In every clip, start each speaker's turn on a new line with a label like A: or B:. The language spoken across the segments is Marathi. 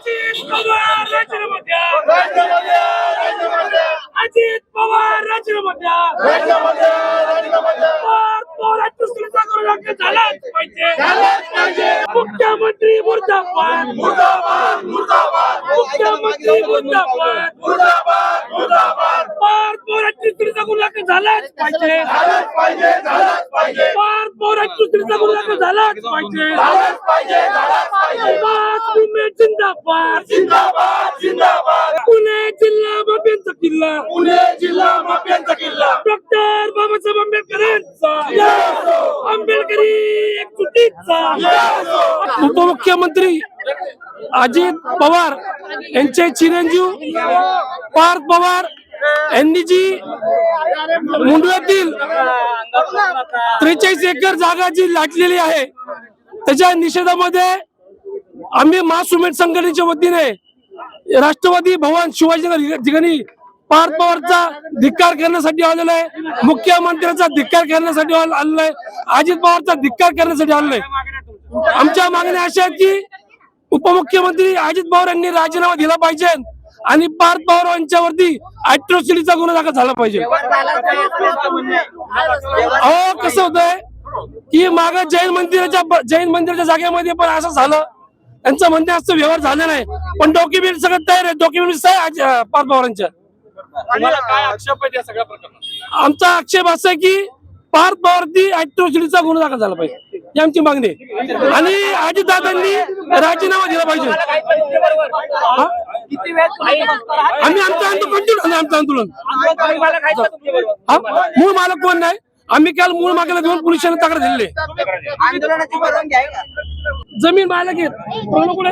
A: अजित पवार राजीनामा अजित पवार राजीनामा पवार पवारांच्या सुनीता करू झालाच पाहिजे. मुख्यमंत्री मुर्दाबाद. मुख्यमंत्री मुर्दाबाद. पवार पवारांची करू झालाच पाहिजे. पवार झालाच पाहिजे. मास मुंबई जिंदाबाद. पुणे जिल्हा बाब्यांचा किल्ला.
B: पुणे जिल्हा माफ्यांचा किल्ला.
A: डॉक्टर बाबासाहेब आंबेडकरांचा. आंबेडकरी उपमुख्यमंत्री अजित पवार यांचे चिरंजीव पार्थ पवार यांनी जी मुंडव्यातील त्रेचाळीस एकर जागा जी लाटलेली आहे त्याच्या निषेधामध्ये आम्ही महासुमेट संघटनेच्या वतीने राष्ट्रवादी भवन शिवाजीनगर ठिकाणी पार्थ पवारचा धिक्कार करण्यासाठी आलेला आहे मुख्यमंत्र्यांचा धिक्कार करण्यासाठी आलेला आहे अजित पवारचा धिक्कार करण्यासाठी आलेला आहे. आमच्या मागण्या अशा आहेत की उपमुख्यमंत्री अजित पवार यांनी राजीनामा दिला पाहिजे. आणि पार्थ पवार यांच्यावरती अॅट्रॉसिटीचा गुन्हा दाखल झाला पाहिजे. अहो कसं होतंय? की माग जैन मंदिराच्या जैन मंदिराच्या जागेमध्ये पण असं झालं. त्यांचं म्हणणे असं व्यवहार झाला नाही. पण डॉक्युमेंट सगळं तयार आहे. डॉक्युमेंट आहे पार्थ पवारांच्या आमचा आक्षेप असा की पार्थ पवारती अॅट्रॉसिटीचा गुन्हा दाखल झाला पाहिजे. ही आमची मागणी. आहे आणि अजितदादांनी राजीनामा दिला पाहिजे. आम्ही आमचं आंदोलन कंटिन्यू आमचं आंदोलन. हा? मूळ मालक कोण नाही? आम्ही काल मूळ मागेला घेऊन पोलिसांना तक्रार दिलेली आहे.
C: आंदोलनाची परवानगी आहे का
A: जमीन मालक आहेत कोण?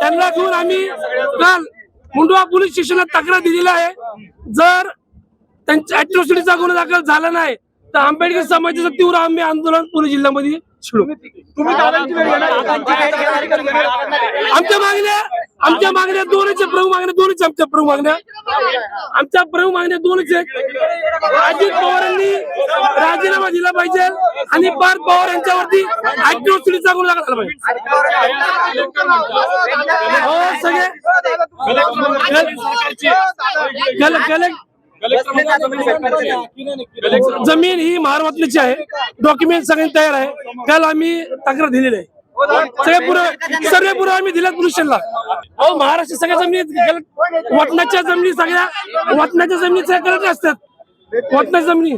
A: त्यांना घेऊन आम्ही काल मुंडवा पोलीस स्टेशनला तक्रार दिलेली आहे. जर त्यांच्या अट्रॉसिटीचा गुन्हा दाखल झाला नाही तर आंबेडकर समाजाचं तीव्र आम्ही आंदोलन पुणे जिल्ह्यामध्ये
D: घेणार
A: आमच्या मागण्या आमच्या मागण्या दोनच प्रमुख मागण्या दोनच आमच्या प्रमुख मागण्या. आमच्या प्रमुख मागण्या दोनच आहेत. अजित पवारांनी राजीनामा दिला पाहिजे आणि पार्थ पवार यांच्यावरती अॅट्रॉसिटीचा गुन्हा दाखल झाला पाहिजे. हो सगळे. कल- कल- जमीन ही महाराष्ट्राची आहे. डॉक्युमेंट सगळे तयार आहे. काल आम्ही तक्रार दिलेली आहे. सगळे पुरं सर्व पुरं आम्ही दिल्यात पुरुषांना अहो महाराष्ट्र सगळ्या जमिनी वतनाच्या जमिनी सगळ्या वतनाच्या जमिनी सगळ्या गलत असतात. वतनाच्या जमिनी.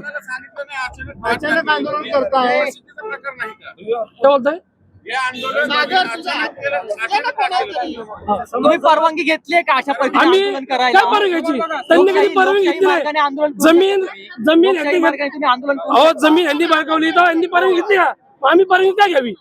B: अचानक आंदोलन करताय.
A: काय बोलताय?
C: तुम्ही परवानगी घेतली का अशा पद्धतीने
A: आम्ही
C: आंदोलन
A: काय
C: करायला?
A: परवानगी घ्यायची. त्यांनी कधी परवानगी घेतली. नाही जमीन जमीन अहो जमीन यांनी बाळकावली तर यांनी परवानगी घेतली का? आम्ही परवानगी काय घ्यावी?